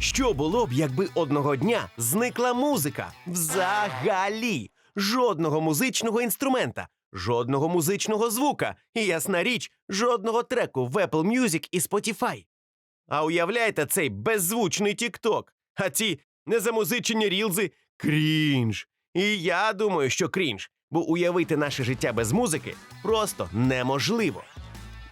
Що було б, якби одного дня зникла музика? Взагалі! Жодного музичного інструмента, жодного музичного звука і, ясна річ, жодного треку в Apple Music і Spotify. А уявляєте цей беззвучний TikTok, а ці незамузичені рілзи крінж. І я думаю, що крінж, бо уявити наше життя без музики просто неможливо.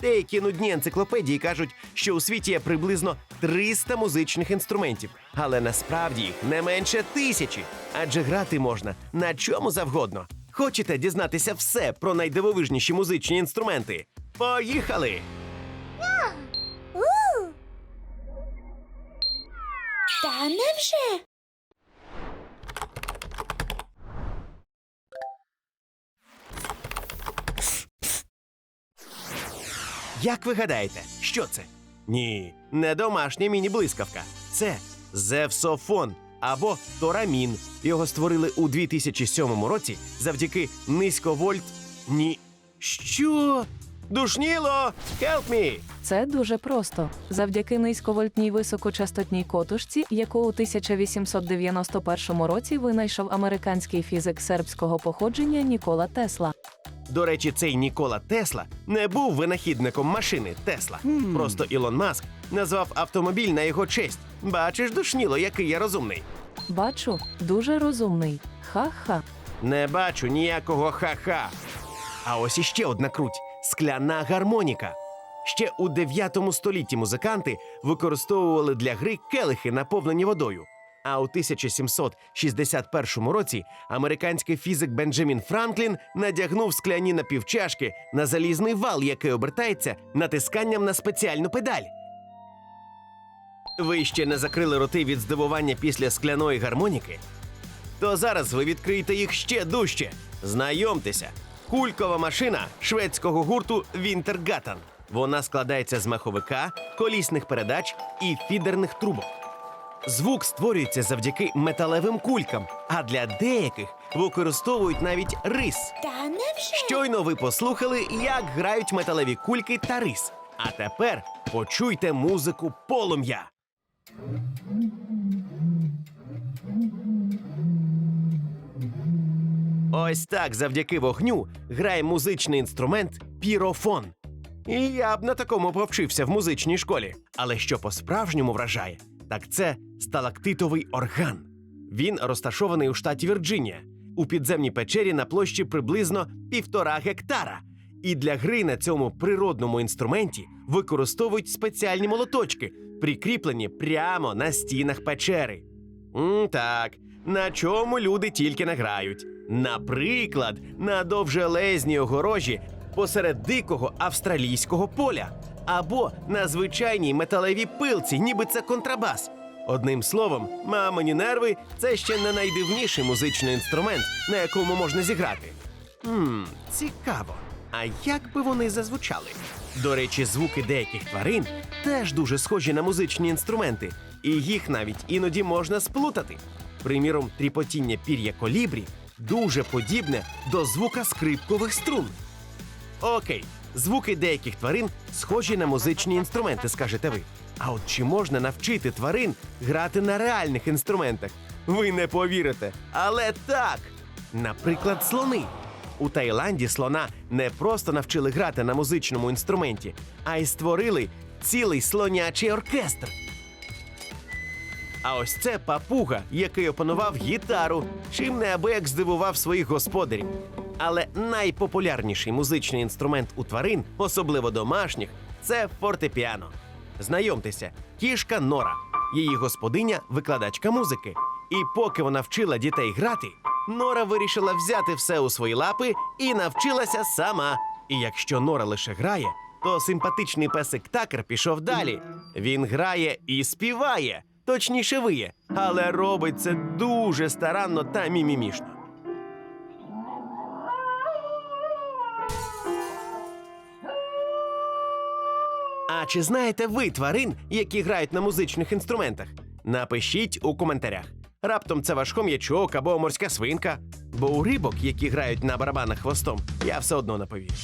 Деякі нудні енциклопедії кажуть, що у світі є приблизно 300 музичних інструментів, але насправді їх не менше тисячі, адже грати можна на чому завгодно. Хочете дізнатися все про найдивовижніші музичні інструменти? Поїхали! Та невже? Як ви гадаєте, що це? Ні, не домашня міні-блискавка. Це зевсофон або торамін. Його створили у 2007 році завдяки низьковольт. Ні. Що? Душніло! Help me! Це дуже просто. Завдяки низьковольтній високочастотній котушці, яку у 1891 році винайшов американський фізик сербського походження Нікола Тесла. До речі, цей Нікола Тесла не був винахідником машини Тесла. Просто Ілон Маск назвав автомобіль на його честь. Бачиш, душніло, який я розумний. Бачу, дуже розумний. Ха-ха. Не бачу ніякого ха-ха. А ось іще одна круть скляна гармоніка. Ще у 9 столітті музиканти використовували для гри келихи, наповнені водою. А у 1761 році американський фізик Бенджамін Франклін надягнув скляні напівчашки на залізний вал, який обертається натисканням на спеціальну педаль. Ви ще не закрили роти від здивування після скляної гармоніки? То зараз ви відкриєте їх ще дужче. Знайомтеся, кулькова машина шведського гурту Вінтергатан. Вона складається з маховика, колісних передач і фідерних трубок. Звук створюється завдяки металевим кулькам, а для деяких використовують навіть рис. Та невже? Щойно ви послухали, як грають металеві кульки та рис. А тепер почуйте музику полум'я. Ось так завдяки вогню грає музичний інструмент пірофон. І я б на такому повчився в музичній школі. Але що по-справжньому вражає, так це сталактитовий орган. Він розташований у штаті Вірджинія, у підземній печері на площі приблизно півтора гектара. І для гри на цьому природному інструменті використовують спеціальні молоточки, прикріплені прямо на стінах печери. м так, на чому люди тільки не грають. Наприклад, на довжелезній огорожі посеред дикого австралійського поля, або на звичайній металевій пилці, ніби це контрабас. Одним словом, мамині нерви це ще не найдивніший музичний інструмент, на якому можна зіграти. Хм, цікаво. А як би вони зазвучали? До речі, звуки деяких тварин теж дуже схожі на музичні інструменти, і їх навіть іноді можна сплутати. Приміром, тріпотіння пір'я колібрі дуже подібне до звука скрипкових струн. Окей, звуки деяких тварин схожі на музичні інструменти, скажете ви. А от чи можна навчити тварин грати на реальних інструментах? Ви не повірите. Але так. Наприклад, слони. У Таїланді слона не просто навчили грати на музичному інструменті, а й створили цілий слонячий оркестр. А ось це папуга, який опанував гітару, чим неабияк здивував своїх господарів. Але найпопулярніший музичний інструмент у тварин, особливо домашніх, це фортепіано. Знайомтеся, кішка Нора, її господиня викладачка музики. І поки вона вчила дітей грати, Нора вирішила взяти все у свої лапи і навчилася сама. І якщо Нора лише грає, то симпатичний песик Такер пішов далі. Він грає і співає, точніше виє, але робить це дуже старанно та мімімішно. А чи знаєте ви тварин, які грають на музичних інструментах? Напишіть у коментарях. Раптом це ваш хом'ячок або морська свинка. Бо у рибок, які грають на барабанах хвостом, я все одно не повірю.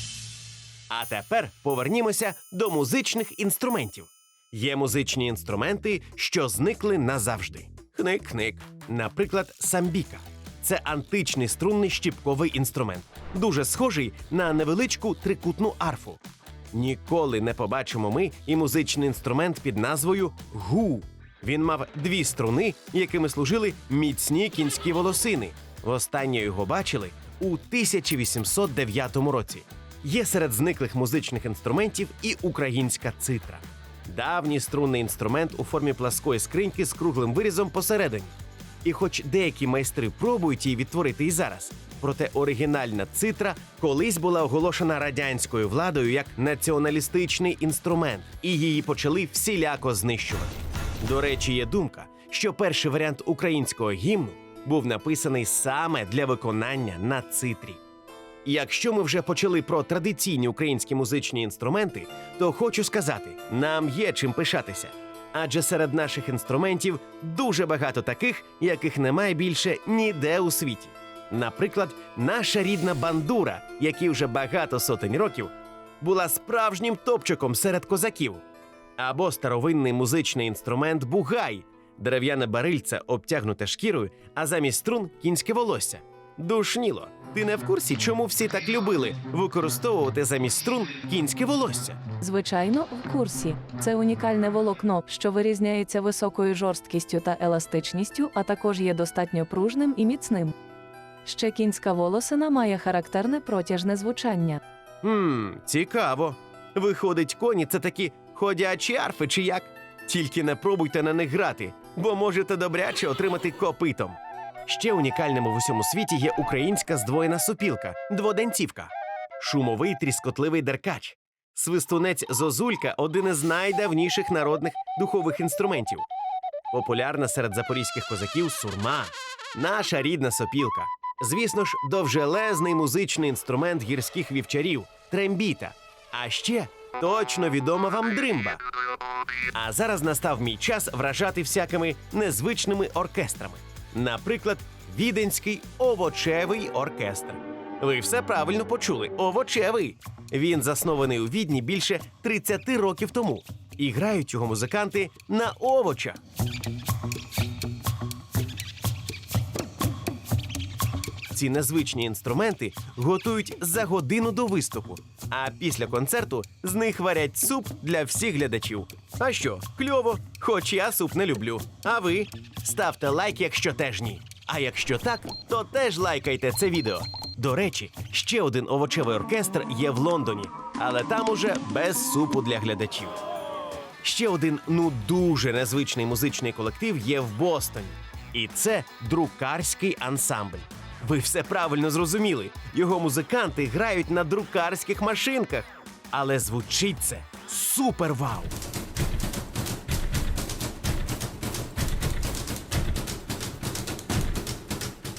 А тепер повернімося до музичних інструментів. Є музичні інструменти, що зникли назавжди. Хник-хник. Наприклад, самбіка. Це античний струнний щіпковий інструмент, дуже схожий на невеличку трикутну арфу. Ніколи не побачимо ми і музичний інструмент під назвою гу. Він мав дві струни, якими служили міцні кінські волосини. Востаннє його бачили у 1809 році. Є серед зниклих музичних інструментів і українська цитра. Давній струнний інструмент у формі пласкої скриньки з круглим вирізом посередині. І хоч деякі майстри пробують її відтворити і зараз, проте оригінальна цитра колись була оголошена радянською владою як націоналістичний інструмент, і її почали всіляко знищувати. До речі, є думка, що перший варіант українського гімну був написаний саме для виконання на цитрі. Якщо ми вже почали про традиційні українські музичні інструменти, то хочу сказати, нам є чим пишатися. Адже серед наших інструментів дуже багато таких, яких немає більше ніде у світі. Наприклад, наша рідна бандура, якій вже багато сотень років, була справжнім топчиком серед козаків. Або старовинний музичний інструмент бугай, дерев'яне барильце, обтягнуте шкірою, а замість струн кінське волосся. Душніло. Ти не в курсі, чому всі так любили використовувати замість струн кінське волосся? Звичайно, в курсі. Це унікальне волокно, що вирізняється високою жорсткістю та еластичністю, а також є достатньо пружним і міцним. Ще кінська волосина має характерне протяжне звучання. Хм, цікаво. Виходить, коні це такі ходячі арфи чи як? Тільки не пробуйте на них грати, бо можете добряче отримати копитом. Ще унікальним в усьому світі є українська здвоєна супілка дводенцівка, шумовий тріскотливий деркач. Свистунець зозулька один із найдавніших народних духових інструментів. Популярна серед запорізьких козаків сурма, наша рідна сопілка. Звісно ж, довжелезний музичний інструмент гірських вівчарів трембіта. А ще точно відома вам дримба. А зараз настав мій час вражати всякими незвичними оркестрами. Наприклад, Віденський овочевий оркестр. Ви все правильно почули. Овочевий. Він заснований у відні більше 30 років тому. І грають його музиканти на овочах. Ці незвичні інструменти готують за годину до виступу, а після концерту з них варять суп для всіх глядачів. А що, кльово, хоч я суп не люблю. А ви ставте лайк, якщо теж ні. А якщо так, то теж лайкайте це відео. До речі, ще один овочевий оркестр є в Лондоні, але там уже без супу для глядачів. Ще один ну дуже незвичний музичний колектив є в Бостоні. І це друкарський ансамбль. Ви все правильно зрозуміли. Його музиканти грають на друкарських машинках. Але звучить це супер вау!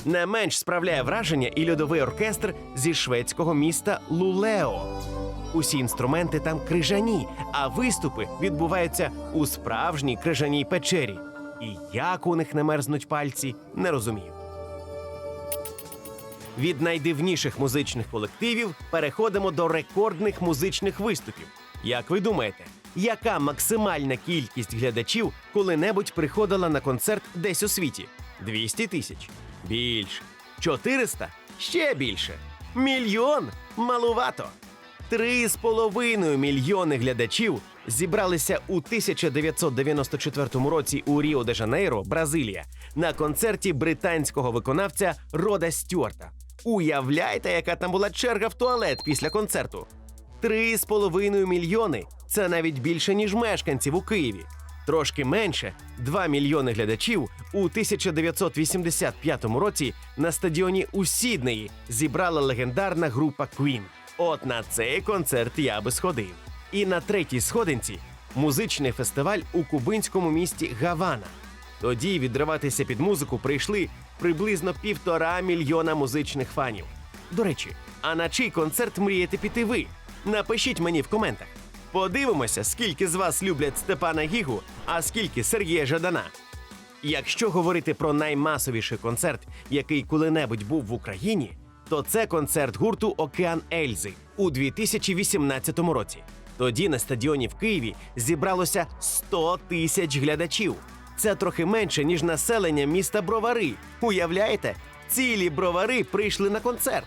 Не менш справляє враження і льодовий оркестр зі шведського міста Лулео. Усі інструменти там крижані, а виступи відбуваються у справжній крижаній печері. І як у них не мерзнуть пальці, не розумію. Від найдивніших музичних колективів переходимо до рекордних музичних виступів. Як ви думаєте, яка максимальна кількість глядачів коли-небудь приходила на концерт десь у світі? 200 тисяч. Більше. 400? Ще більше. Мільйон? Малувато. Три з половиною мільйони глядачів зібралися у 1994 році у Ріо де Жанейро, Бразилія, на концерті британського виконавця Рода Стюарта. Уявляєте, яка там була черга в туалет після концерту? Три з половиною мільйони це навіть більше, ніж мешканців у Києві. Трошки менше 2 мільйони глядачів у 1985 році на стадіоні у Сіднеї зібрала легендарна група Queen. От на цей концерт я би сходив. І на третій сходинці музичний фестиваль у кубинському місті Гавана. Тоді відриватися під музику прийшли приблизно півтора мільйона музичних фанів. До речі, а на чий концерт мрієте піти ви? Напишіть мені в коментах. Подивимося, скільки з вас люблять Степана Гігу, а скільки Сергія Жадана. Якщо говорити про наймасовіший концерт, який коли-небудь був в Україні, то це концерт гурту Океан Ельзи у 2018 році. Тоді на стадіоні в Києві зібралося 100 тисяч глядачів. Це трохи менше, ніж населення міста Бровари. Уявляєте? Цілі бровари прийшли на концерт.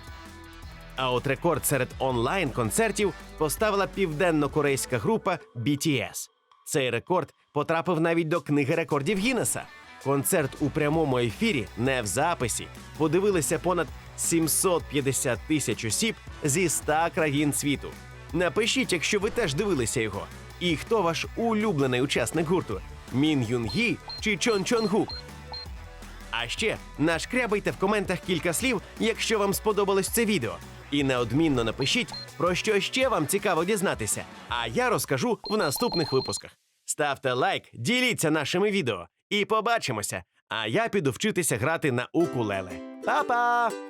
А от рекорд серед онлайн-концертів поставила південно-корейська група BTS. Цей рекорд потрапив навіть до книги рекордів Гіннеса. Концерт у прямому ефірі, не в записі, подивилися понад 750 тисяч осіб зі 100 країн світу. Напишіть, якщо ви теж дивилися його. І хто ваш улюблений учасник гурту? Мін Юн Гі чи Чон Чон Гук? А ще нашкрябайте в коментах кілька слів, якщо вам сподобалось це відео. І неодмінно напишіть, про що ще вам цікаво дізнатися. А я розкажу в наступних випусках. Ставте лайк, діліться нашими відео і побачимося. А я піду вчитися грати на укулеле. Па-па!